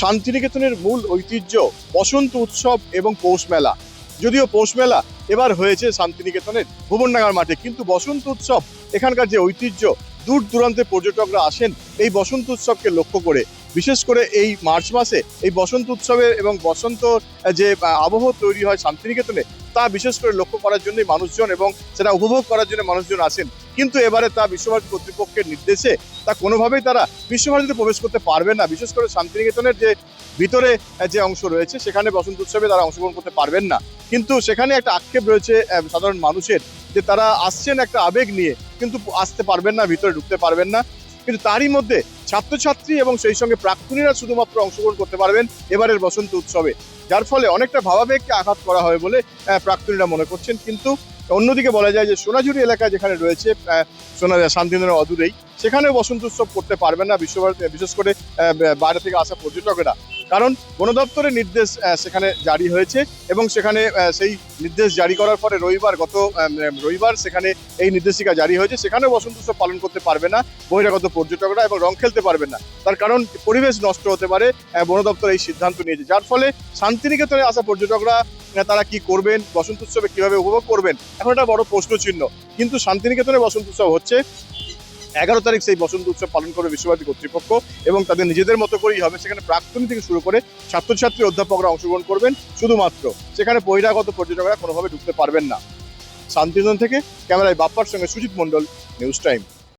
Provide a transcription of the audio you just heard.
শান্তিনিকেতনের মূল ঐতিহ্য বসন্ত উৎসব এবং পৌষ মেলা। যদিও পৌষ মেলা এবার হয়েছে শান্তিনিকেতনের ভুবনডাঙ্গার মাঠে, কিন্তু বসন্ত উৎসব এখানকার যে ঐতিহ্য, দূর দূরান্তে পর্যটকরা আসেন এই বসন্ত উৎসবকে লক্ষ্য করে। বিশেষ করে এই মার্চ মাসে এই বসন্ত উৎসবের এবং বসন্ত যে আবহ তৈরি হয় শান্তিনিকেতনে তা বিশেষ করে লক্ষ্য করার জন্যই মানুষজন এবং সেটা উপভোগ করার জন্য মানুষজন আসেন। কিন্তু এবারে তা বিশ্বভারতী কর্তৃপক্ষের নির্দেশে তা কোনোভাবেই তারা বিশ্বভারতীতে প্রবেশ করতে পারবে না। বিশেষ করে শান্তিনিকেতনের যে ভিতরে যে অংশ রয়েছে, সেখানে বসন্ত উৎসবে তারা অংশগ্রহণ করতে পারবেন না। কিন্তু সেখানে একটা আক্ষেপ রয়েছে সাধারণ মানুষের, যে তারা আসছেন একটা আবেগ নিয়ে, কিন্তু আসতে পারবেন না, ভিতরে ঢুকতে পারবেন না। কিন্তু তারই মধ্যে ছাত্রছাত্রী এবং সেই সঙ্গে প্রাক্তনীরা শুধুমাত্র অংশগ্রহণ করতে পারবেন এবারের বসন্ত উৎসবে। যার ফলে অনেকটা ভাবাবেগকে আঘাত করা হয় বলে প্রাক্তনীরা মনে করছেন। কিন্তু অন্যদিকে বলা যায় যে সোনাঝুরি এলাকা যেখানে রয়েছে সোনা, শান্তিনিকেতনের অদূরেই, সেখানেও বসন্ত উৎসব করতে পারবেন না বিশ্বভারতী, বিশেষ করে বাইরে থেকে আসা পর্যটকেরা। কারণ বন দপ্তরের নির্দেশ সেখানে জারি হয়েছে এবং সেখানে সেই নির্দেশ জারি করার পরে রবিবার গত রবিবার সেখানে এই নির্দেশিকা জারি হয়েছে। সেখানেও বসন্ত উৎসব পালন করতে পারবে না, বহিরাগত পর্যটকরা এবং রং খেলতে পারবেন না। তার কারণ পরিবেশ নষ্ট হতে পারে বন দপ্তর এই সিদ্ধান্ত নিয়েছে। যার ফলে শান্তিনিকেতনে আসা পর্যটকরা তারা কি করবেন, বসন্ত উৎসবে কীভাবে উপভোগ করবেন, এখন একটা বড় প্রশ্ন চিহ্ন কিন্তু শান্তিনিকেতনে বসন্ত উৎসব হচ্ছে এগারো তারিখ সেই বসন্ত উৎসব পালন করবে বিশ্বভারতী কর্তৃপক্ষ এবং তাদের নিজেদের মতো করেই হবে। সেখানে প্রাক্তন থেকে শুরু করে ছাত্রছাত্রী অধ্যাপকরা অংশগ্রহণ করবেন। শুধুমাত্র সেখানে বহিরাগত পর্যটকরা কোনোভাবে ঢুকতে পারবেন না। শান্তিজন থেকে ক্যামেরায় বাপ্পার সঙ্গে সুজিত মণ্ডল, নিউজ টাইম।